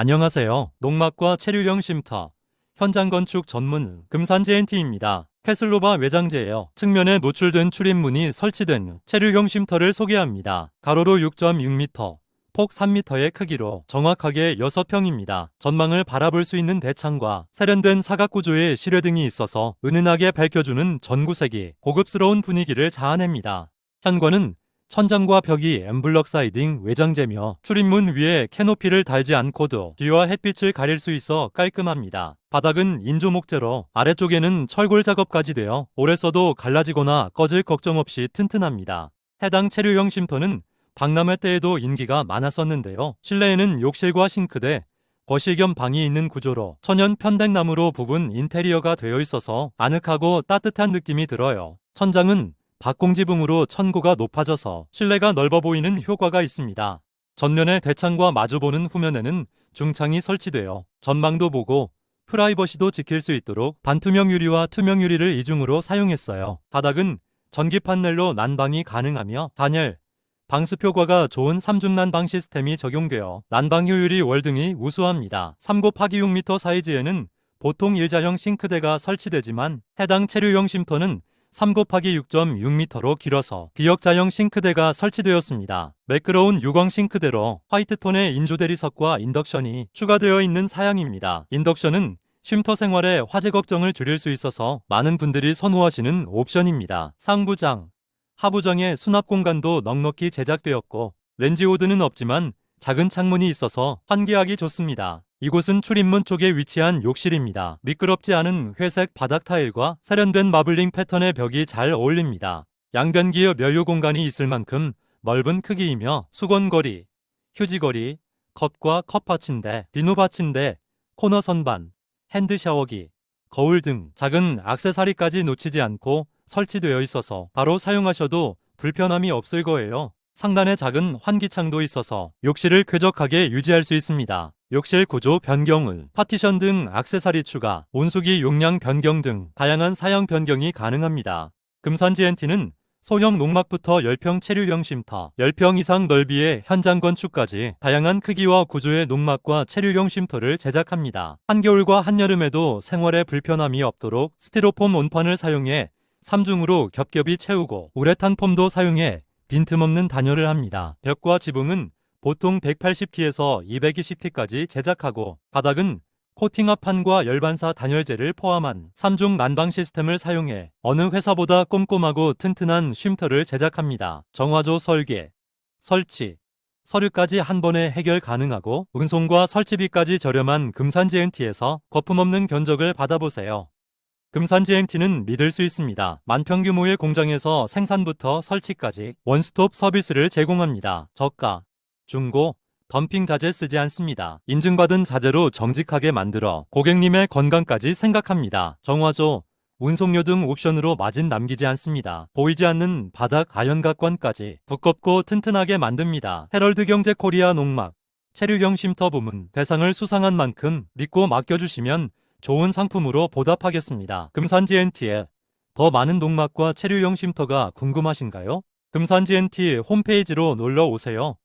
안녕하세요. 농막과 체류형 쉼터, 현장 건축 전문 금산지 NT입니다. 캐슬로바 외장재예요. 측면에 노출된 출입문이 설치된 체류형 쉼터를 소개합니다. 가로로 6.6m, 폭 3m의 크기로 정확하게 6평입니다. 전망을 바라볼 수 있는 대창과 세련된 사각 구조의 실외등이 있어서 은은하게 밝혀주는 전구색이 고급스러운 분위기를 자아냅니다. 현관은 천장과 벽이 엠블럭 사이딩 외장재며 출입문 위에 캐노피를 달지 않고도 비와 햇빛을 가릴 수 있어 깔끔합니다. 바닥은 인조 목재로 아래쪽에는 철골 작업까지 되어 오래 써도 갈라지거나 꺼질 걱정 없이 튼튼합니다. 해당 체류형 쉼터는 박람회 때에도 인기가 많았었는데요. 실내에는 욕실과 싱크대, 거실 겸 방이 있는 구조로 천연 편백나무로 부분 인테리어가 되어 있어서 아늑하고 따뜻한 느낌이 들어요. 천장은 박공지붕으로 천고가 높아져서 실내가 넓어 보이는 효과가 있습니다. 전면에 대창과 마주보는 후면에는 중창이 설치되어 전망도 보고 프라이버시도 지킬 수 있도록 반투명 유리와 투명 유리를 이중으로 사용했어요. 바닥은 전기 판넬로 난방이 가능하며 단열, 방수 효과가 좋은 3중 난방 시스템이 적용되어 난방 효율이 월등히 우수합니다. 3 곱하기 6m 사이즈에는 보통 일자형 싱크대가 설치되지만 해당 체류형 쉼터는 3 곱하기 6.6m로 길어서 기역자형 싱크대가 설치되었습니다. 매끄러운 유광 싱크대로 화이트톤의 인조 대리석과 인덕션이 추가되어 있는 사양입니다. 인덕션은 쉼터 생활에 화재 걱정을 줄일 수 있어서 많은 분들이 선호하시는 옵션입니다. 상부장, 하부장의 수납 공간도 넉넉히 제작되었고 렌지 호드는 없지만 작은 창문이 있어서 환기하기 좋습니다. 이곳은 출입문 쪽에 위치한 욕실입니다. 미끄럽지 않은 회색 바닥 타일과 세련된 마블링 패턴의 벽이 잘 어울립니다. 양변기어 면류 공간이 있을 만큼 넓은 크기이며 수건거리, 휴지거리, 컵과 컵 받침대, 비누 받침대, 코너 선반, 핸드 샤워기, 거울 등 작은 액세서리까지 놓치지 않고 설치되어 있어서 바로 사용하셔도 불편함이 없을 거예요. 상단에 작은 환기창도 있어서 욕실을 쾌적하게 유지할 수 있습니다. 욕실 구조 변경은 파티션 등 액세서리 추가, 온수기 용량 변경 등 다양한 사양 변경이 가능합니다. 금산 GNT는 소형 농막부터 10평 체류형 쉼터, 10평 이상 넓이의 현장 건축까지 다양한 크기와 구조의 농막과 체류형 쉼터를 제작합니다. 한겨울과 한여름에도 생활에 불편함이 없도록 스티로폼 온판을 사용해 3중으로 겹겹이 채우고 우레탄 폼도 사용해 빈틈없는 단열을 합니다. 벽과 지붕은 보통 180T에서 220T까지 제작하고 바닥은 코팅합판과 열반사 단열재를 포함한 3중 난방 시스템을 사용해 어느 회사보다 꼼꼼하고 튼튼한 쉼터를 제작합니다. 정화조 설계, 설치, 서류까지 한 번에 해결 가능하고 운송과 설치비까지 저렴한 금산 GNT에서 거품없는 견적을 받아보세요. 금산 GNT는 믿을 수 있습니다. 만평 규모의 공장에서 생산부터 설치까지 원스톱 서비스를 제공합니다. 저가, 중고, 덤핑 자재 쓰지 않습니다. 인증받은 자재로 정직하게 만들어 고객님의 건강까지 생각합니다. 정화조, 운송료 등 옵션으로 마진 남기지 않습니다. 보이지 않는 바닥 아연각관까지 두껍고 튼튼하게 만듭니다. 헤럴드 경제 코리아 농막, 체류형 쉼터 부문 대상을 수상한 만큼 믿고 맡겨주시면 좋은 상품으로 보답하겠습니다. 금산 GNT에 더 많은 농막과 체류형 쉼터가 궁금하신가요? 금산 GNT 홈페이지로 놀러 오세요.